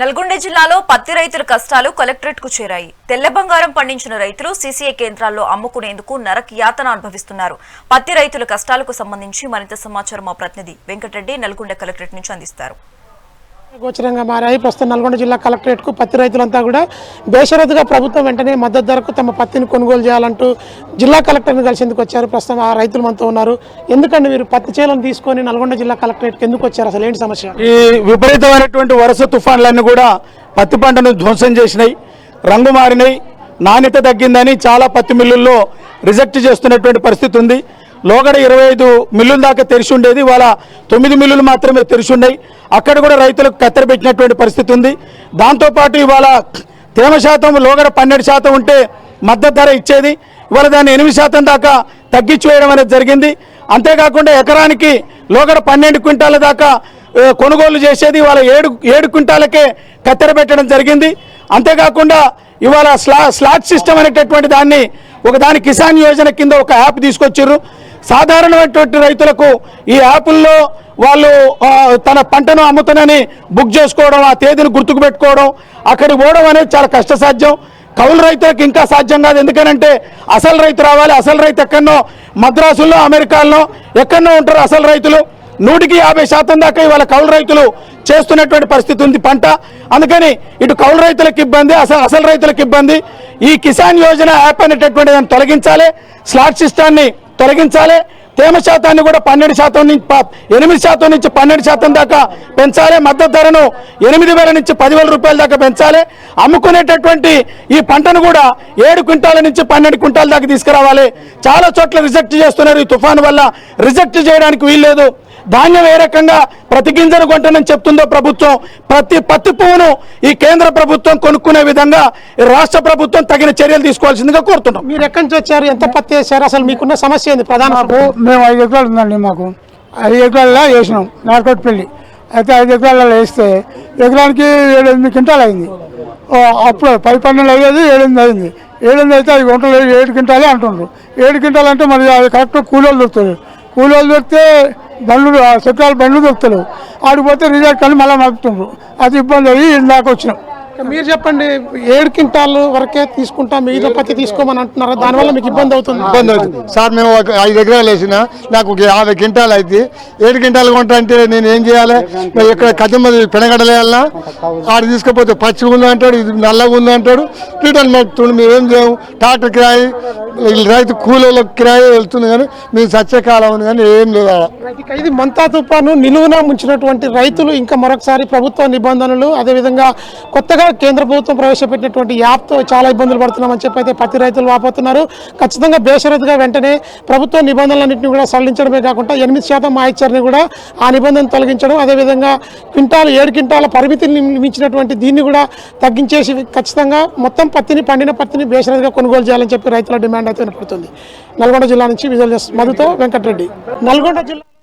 నల్గొండ జిల్లాలో పత్తి రైతుల కష్టాలు కలెక్టరేట్కు చేరాయి. తెల్ల బంగారం పండించిన రైతులు సీసీఐ కేంద్రాల్లో అమ్ముకునేందుకు నరక యాతన అనుభవిస్తున్నారు. పత్తి రైతుల కష్టాలకు సంబంధించి మరింత సమాచారం మా ప్రతినిధి వెంకటరెడ్డి నల్గొండ కలెక్టరేట్ నుంచి అందిస్తారు. గోచరంగా మారాయి. ప్రస్తుతం నల్గొండ జిల్లా కలెక్టరేట్కు పత్తి రైతులంతా కూడా బేషరతుగా ప్రభుత్వం వెంటనే మద్దతు ధరకు తమ పత్తిని కొనుగోలు చేయాలంటూ జిల్లా కలెక్టర్ని కలిసేందుకు వచ్చారు. ప్రస్తుతం ఆ రైతులు మనతో ఉన్నారు. ఎందుకండి మీరు పత్తి చేలను తీసుకొని నల్గొండ జిల్లా కలెక్టరేట్కి ఎందుకు వచ్చారు? అసలు ఏంటి సమస్య? ఈ విపరీతమైనటువంటి వరుస తుఫాన్లన్నీ కూడా పత్తి పంటను ధ్వంసం చేసినాయి. రంగు మారినాయి. నాణ్యత తగ్గిందని చాలా పత్తి మిల్లుల్లో రిజెక్ట్ చేస్తున్నటువంటి పరిస్థితి ఉంది. లోగడ ఇరవై ఐదు మిల్లుల దాకా తెరిచి ఉండేది వాళ్ళ తొమ్మిది మిల్లులు మాత్రమే తెరిచి ఉన్నాయి అక్కడ కూడా రైతులకు కత్తెర పెట్టినటువంటి పరిస్థితి ఉంది. దాంతోపాటు ఇవాళ తేమ శాతం లోగడ పన్నెండు శాతం ఉంటే మద్దతు ధర ఇచ్చేది. ఇవాళ దాన్ని ఎనిమిది శాతం దాకా తగ్గించి వేయడం అనేది జరిగింది. అంతేకాకుండా ఎకరానికి లోగడ పన్నెండు క్వింటాల దాకా కొనుగోలు చేసేది. ఇవాళ ఏడు ఏడు క్వింటాలకే కత్తెర పెట్టడం జరిగింది. అంతేకాకుండా ఇవాళ స్లా స్లాట్ సిస్టమ్ అనేటటువంటి దాన్ని ఒకదాని కిసాన్ యోజన కింద ఒక యాప్ తీసుకొచ్చారు సాధారణమైనటువంటి రైతులకు ఈ యాప్ల్లో వాళ్ళు తన పంటను అమ్ముతానని బుక్ చేసుకోవడం ఆ తేదీని గుర్తుకు పెట్టుకోవడం అక్కడికి పోవడం అనేది చాలా కష్టసాధ్యం. కౌలు రైతులకు ఇంకా సాధ్యం కాదు. ఎందుకనంటే అసలు రైతు రావాలి అసలు రైతు ఎక్కడో మద్రాసుల్లో అమెరికాల్లో ఎక్కడో ఉంటారు అసలు రైతులు. నూటికి యాభై శాతం దాకా ఇవాళ కౌలు రైతులు చేస్తున్నటువంటి పరిస్థితి ఉంది పంట. అందుకని ఇటు కౌలు రైతులకు ఇబ్బంది అసలు అసలు రైతులకు ఇబ్బంది. ఈ కిసాన్ యోజన యాప్ అనేటటువంటి దాన్ని తొలగించాలి స్లాట్ సిస్టాన్ని తొలగించాలి. తేమ శాతాన్ని కూడా పన్నెండు శాతం నుంచి ప- ఎనిమిది శాతం నుంచి పన్నెండు శాతం దాకా పెంచాలి. మద్దతు ధరను ఎనిమిది వేల నుంచి పదివేల రూపాయల దాకా పెంచాలి. అమ్ముకునేటటువంటి ఈ పంటను కూడా ఏడు క్వింటాల నుంచి పన్నెండు క్వింటాల దాకా తీసుకురావాలి. చాలా చోట్ల రిజెక్ట్ చేస్తున్నారు ఈ తుఫాను వల్ల. రిజెక్ట్ చేయడానికి వీల్లేదు. ధాన్యం ఏ రకంగా ప్రతి గింజను కొంటానని చెప్తుందో ప్రభుత్వం ప్రతి పత్తి పువ్వును ఈ కేంద్ర ప్రభుత్వం కొనుక్కునే విధంగా ఈ రాష్ట్ర ప్రభుత్వం తగిన చర్యలు తీసుకోవాల్సిందిగా కోరుతున్నాం. మీరు ఎక్కడి నుంచి వచ్చారు? ఎంత పత్తి వేశారు? అసలు మీకున్న సమస్య ఏంది? ప్రధాన మేము ఐదు ఎకరాలు ఉందండి మాకు. ఐదు ఎకరాల్లో వేసినాం నార్కోట్పల్లి. అయితే ఐదు ఎకరాలలో వేస్తే ఎకరానికి ఏడు ఎనిమిది క్వింటాలు అయింది. అప్పుడు పది పన్నెండు అయ్యేది ఏడెనిమిది అయింది. ఏడెనిమిది అయితే ఐదు గుంటలు ఏడు క్వింటాలే అంటుండ్రు. ఏడు క్వింటాలు అంటే మరి అది కరెక్ట్ కూలీలు దొరుకుతారు. కూలోళ్ళు దొరికితే బండ్లు ఆ బండ్లు దొరుకుతారు ఆడిపోతే రిజల్ట్ అని మళ్ళీ నడుపుతుండ్రు అది ఇబ్బంది అయ్యి ఇందాక వచ్చినాం. మీరు చెప్పండి ఏడు క్వింటాలు వరకే తీసుకుంటా మిగతా పత్తి తీసుకోమని అంటున్నారు? దానివల్ల మీకు ఇబ్బంది అవుతుంది. ఇబ్బంది అవుతుంది. సార్ మేము ఒక ఐదు ఎకరాలు వేసిన నాకు ఒక యాభై క్వింటాలు అయితే ఏడు క్వింటాలు కొంటా అంటే నేను ఏం చేయాలి? ఇక్కడ కద్దమ్మది పెనగడలేయాలన్నా ఆడ తీసుకపోతే పచ్చిగా ఉంది అంటాడు ఇది నల్లగా ఉంది అంటాడు? రిటర్న్ పెడుతుండు మేము ఏం చేయము. ట్రాక్టర్ కిరాయి రైతు కూలీలకు కిరాయి వెళ్తుంది కానీ మేము సత్య కాలం ఉంది కానీ ఏం లేదు ఇది మంతా తుఫాను నిలువున ముంచినటువంటి రైతులు ఇంకా మరొకసారి ప్రభుత్వ నిబంధనలు అదేవిధంగా కొత్తగా కేంద్ర ప్రభుత్వం ప్రవేశపెట్టినటువంటి యాప్తో చాలా ఇబ్బందులు పడుతున్నామని చెప్పి అయితే పత్తి రైతులు వాపోతున్నారు. ఖచ్చితంగా బేషరతుగా వెంటనే ప్రభుత్వ నిబంధనలన్నింటినీ కూడా సడలించడమే కాకుండా ఎనిమిది శాతం మాయిచ్చర్ని కూడా ఆ నిబంధన తొలగించడం అదేవిధంగా క్వింటాలు ఏడు క్వింటాల పరిమితిని మించినటువంటి దీన్ని కూడా తగ్గించేసి ఖచ్చితంగా మొత్తం పత్తిని పండిన పత్తిని బేషరతుగా కొనుగోలు చేయాలని చెప్పి రైతుల డిమాండ్ అయితే వినపడుతుంది. నల్గొండ జిల్లా నుంచి విజువల్ మధుతో వెంకటరెడ్డి. నల్గొండ జిల్లా